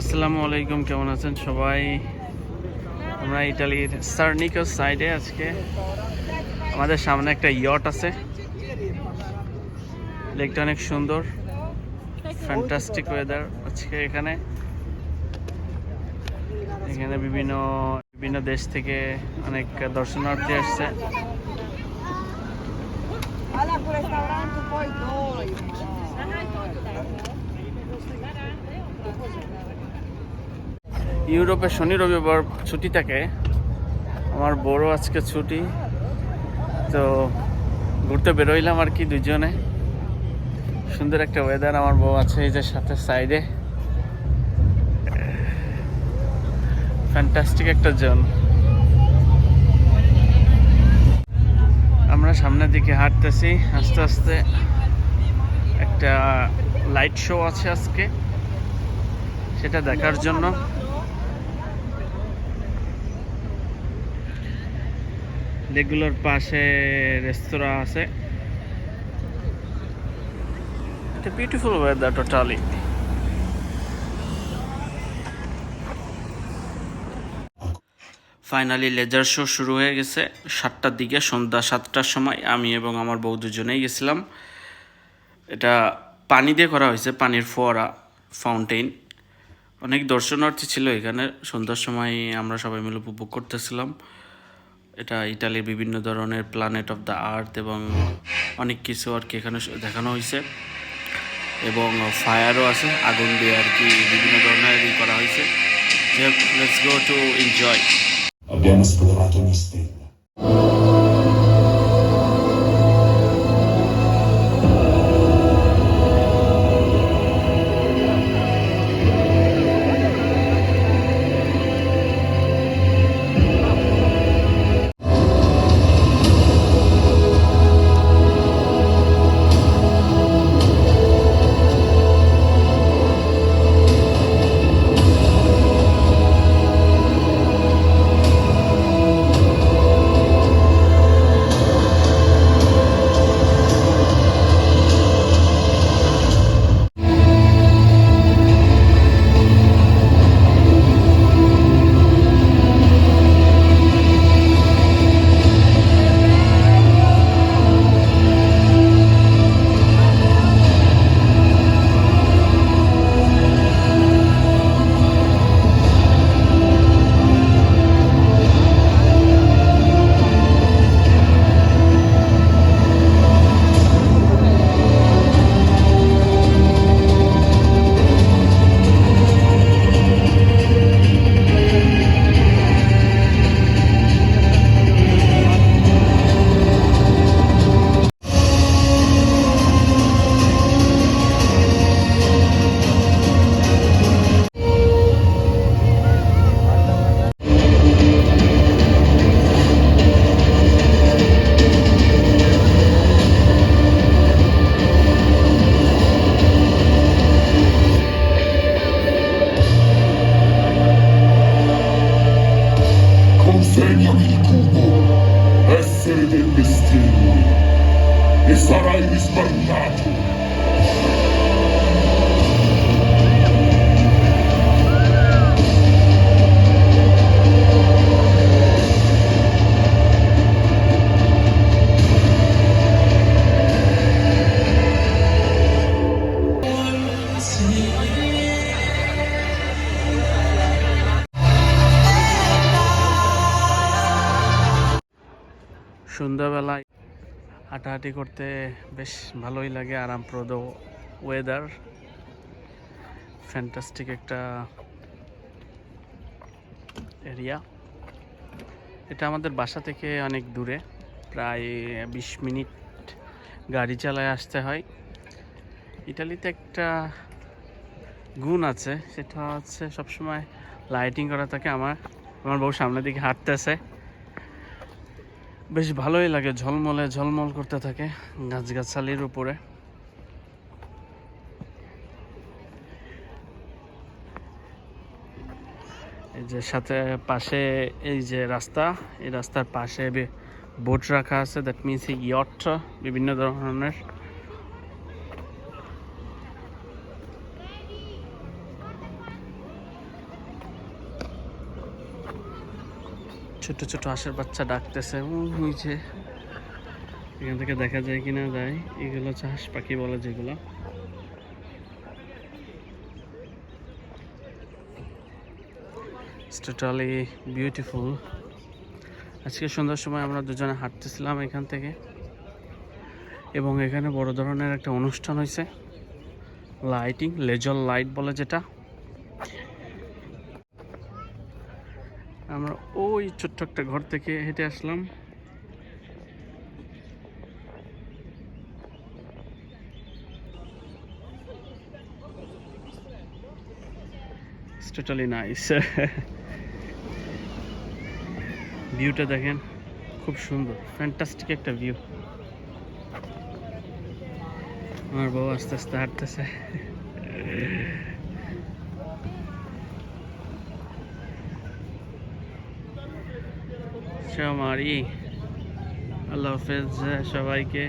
আসসালামু আলাইকুম, কেমন আছেন সবাই? আমরা ইটালির সার্নিকো সাইডে আজকে। আমাদের সামনে একটা ইয়ট আছে। লেকটা অনেক সুন্দর ফ্যান্টাস্টিক ওয়েদার আজকে এখানে। এখানে বিভিন্ন বিভিন্ন দেশ থেকে অনেক দর্শনার্থী আসছে। ইউরোপে শনি রবিবার ছুটি থাকে। আমার বড় আজকে ছুটি। তো ঘুরতে বেরোইলাম আর কি দুজনে সুন্দর একটা ওয়েদার আমার বউ আছে এই যে সাথে সাইডে ফ্যান্টাস্টিক একটা জোন আমরা সামনের দিকে হাঁটতেছি, আস্তে আস্তে একটা লাইট শো আছে আজকে। সেটা দেখার জন্য। লেকগুলোর পাশে রেস্তোরাঁ আছে। এটা beautiful weather totally finally laser show শুরু হয়ে গেছে। সাতটার দিকে, সন্ধ্যা সাতটার সময় আমি এবং আমার বউ দুজনেই গেছিলাম। এটা পানি দিয়ে করা হয়েছে, পানির ফোয়ারা ফাউন্টেন অনেক দর্শনার্থী ছিল এখানে। সন্ধ্যার সময় আমরা সবাই মিলে উপভোগ করতেছিলাম। এটা ইটালির বিভিন্ন ধরনের প্ল্যানেট অফ দ্য আর্থ এবং অনেক কিছু আর কি এখানে দেখানো হয়েছে। এবং ফায়ারও আছে, আগুন দিয়ে আর কি বিভিন্ন ধরনের করা হয়েছে। Let's go to enjoy Abbiamo esplorato ogni stella. sarai risparmiato. সন্ধ্যাবেলায় হাঁটাহাঁটি করতে বেশ ভালোই লাগে, আরামপ্রদ ওয়েদার ফ্যান্টাস্টিক একটা এরিয়া এটা আমাদের বাসা থেকে অনেক দূরে, প্রায় বিশ মিনিট গাড়ি চালায় আসতে হয়। ইটালিতে একটা গুণ আছে, সেটা হচ্ছে সবসময় লাইটিং করা থাকে আমার আমার বউ সামনের দিকে হাঁটতেছে। বেশ ভালোই লাগে, ঝলমলে, ঝলমল করতে থাকে গাছগাছালির উপরে। এই যে সাথে পাশে এই যে রাস্তা, এই রাস্তার পাশে বোট রাখা আছে দ্যাট মিনস ইয়ট বিভিন্ন ধরনের। ছোট ছোট হাঁসের বাচ্চা ডাকতেছে ওই এখান থেকে দেখা যায় কিনা যায়, এগুলো হচ্ছে হাঁস পাখি বলে যেগুলো। টোটালি বিউটিফুল আজকে সন্ধ্যার সময় আমরা দুজনে হাঁটতেছিলাম এখান থেকে। এবং এখানে বড় ধরনের একটা অনুষ্ঠান হয়েছে। লাইটিং লেজার লাইট বলে যেটা। আমরা ওই ছোট্ট একটা ঘর থেকে হেঁটে আসলাম। টোটালি নাইস ভিউটা দেখেন, খুব সুন্দর ফ্যান্টাস্টিক একটা ভিউ আমার বাবা আস্তে আস্তে হাঁটতেছে। সমারি আল্লাহ হাফেজ সবাইকে